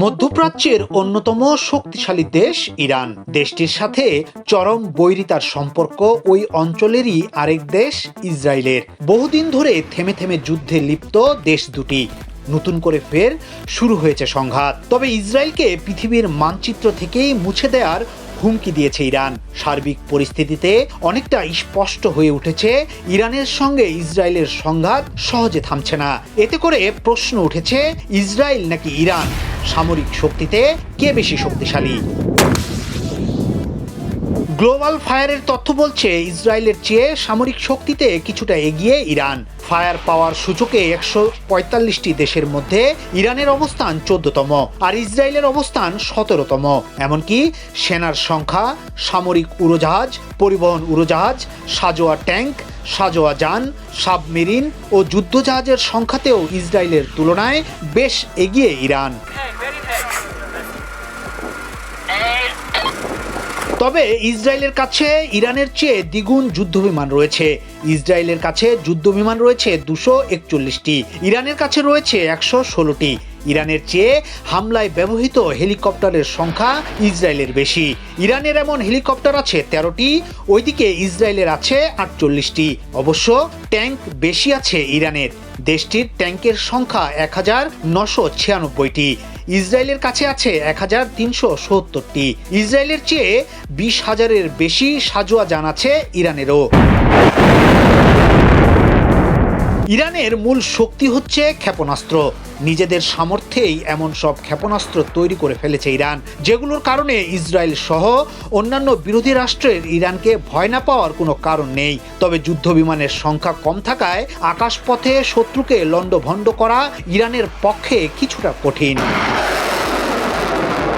মধ্যপ্রাচ্যের অন্যতম শক্তিশালী দেশ ইরান। দেশটির সাথে চরম বৈরিতার সম্পর্ক ওই অঞ্চলেরই আরেক দেশ ইসরায়েলের। বহুদিন ধরে থেমে থেমে যুদ্ধে লিপ্ত দেশ দুটি। নতুন করে ফের শুরু হয়েছে সংঘাত। তবে ইসরায়েলকে পৃথিবীর মানচিত্র থেকেই মুছে দেওয়ার হুমকি দিয়েছে ইরান। সার্বিক পরিস্থিতিতে অনেকটা স্পষ্ট হয়ে উঠেছে, ইরানের সঙ্গে ইসরায়েলের সংঘাত সহজে থামছে না। এতে করে প্রশ্ন উঠেছে, ইসরায়েল নাকি ইরান? সামরিক শক্তিতে কে বেশি শক্তিশালী? গ্লোবাল ফায়ারের তথ্য বলছে, ইসরায়েলের চেয়ে সামরিক শক্তিতে কিছুটা এগিয়ে ইরান। ফায়ার পাওয়ার সূচকে একশো পঁয়তাল্লিশটি দেশের মধ্যে ইরানের অবস্থান চোদ্দতম, আর ইসরায়েলের অবস্থান সতেরোতম। এমনকি সেনার সংখ্যা, সামরিক উড়োজাহাজ, পরিবহন উড়োজাহাজ, সাজোয়া ট্যাঙ্ক, সাজোয়া যান, সাবমেরিন ও যুদ্ধজাহাজের সংখ্যাতেও ইসরায়েলের তুলনায় বেশ এগিয়ে ইরান। তবে ইসরায়েলের কাছে ইরানের চেয়ে দ্বিগুণ যুদ্ধবিমান রয়েছে। ইসরায়েলের কাছে যুদ্ধবিমান রয়েছে দুশো একচল্লিশটি, ইরানের কাছে রয়েছে একশো ষোলোটি। ইরানের চেয়ে হামলায় ব্যবহৃত হেলিকপ্টারের সংখ্যা ইসরায়েলের বেশি। ইরানের এমন হেলিকপ্টার আছে তেরোটি, ওইদিকে ইসরায়েলের আছে আটচল্লিশটি। অবশ্য ট্যাঙ্ক বেশি আছে ইরানের। দেশটির ট্যাঙ্কের সংখ্যা এক হাজার নশো ছিয়ানব্বইটি। ইসরায়েলের কাছে আছে এক হাজার তিনশো সত্তরটি। ইসরায়েলের চেয়ে বিশ হাজারের বেশি সাজোয়া যান আছে ইরানেরও। ইরানের মূল শক্তি হচ্ছে ক্ষেপণাস্ত্র। নিজেদের সামর্থ্যেই এমন সব ক্ষেপণাস্ত্র তৈরি করে ফেলেছে ইরান, যেগুলোর কারণে ইসরায়েল সহ অন্যান্য বিরোধী রাষ্ট্রের ইরানকে ভয় না পাওয়ার কোনো কারণ নেই। তবে যুদ্ধ বিমানের সংখ্যা কম থাকায় আকাশপথে শত্রুকে লণ্ডভণ্ড করা ইরানের পক্ষে কিছুটা কঠিন।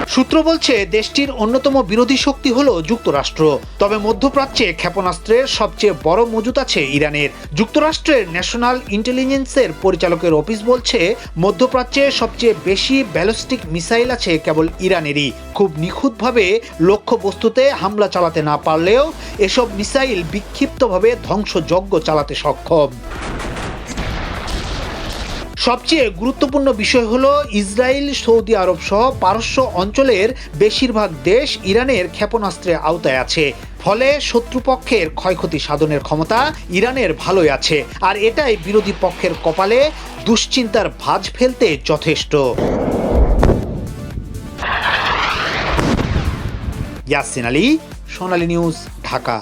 সূত্র বলছে, দেশটির অন্যতম বিরোধী শক্তি হল যুক্তরাষ্ট্র। তবে মধ্যপ্রাচ্যে ক্ষেপণাস্ত্রের সবচেয়ে বড় মজুত আছে ইরানের। যুক্তরাষ্ট্রের ন্যাশনাল ইন্টেলিজেন্সের পরিচালকের অফিস বলছে, মধ্যপ্রাচ্যে সবচেয়ে বেশি ব্যালিস্টিক মিসাইল আছে কেবল ইরানেরই। খুব নিখুঁতভাবে লক্ষ্যবস্তুতে হামলা চালাতে না পারলেও এসব মিসাইল বিক্ষিপ্তভাবে ধ্বংসযজ্ঞ চালাতে সক্ষম। সবচেয়ে গুরুত্বপূর্ণ বিষয় হলো ইসরায়েল, সৌদি আরব সহ পারস্য অঞ্চলের বেশিরভাগ দেশ ইরানের ক্ষেপণাস্ত্রের আওতায় আছে। ফলে শত্রুপক্ষের ক্ষয়ক্ষতি সাধনের ক্ষমতা ইরানের ভালোই আছে। আর এটাই বিরোধী পক্ষের কপালে দুশ্চিন্তার ভাঁজ ফেলতে যথেষ্ট। ইয়াসিন আলী, সোনালী নিউজ, ঢাকা।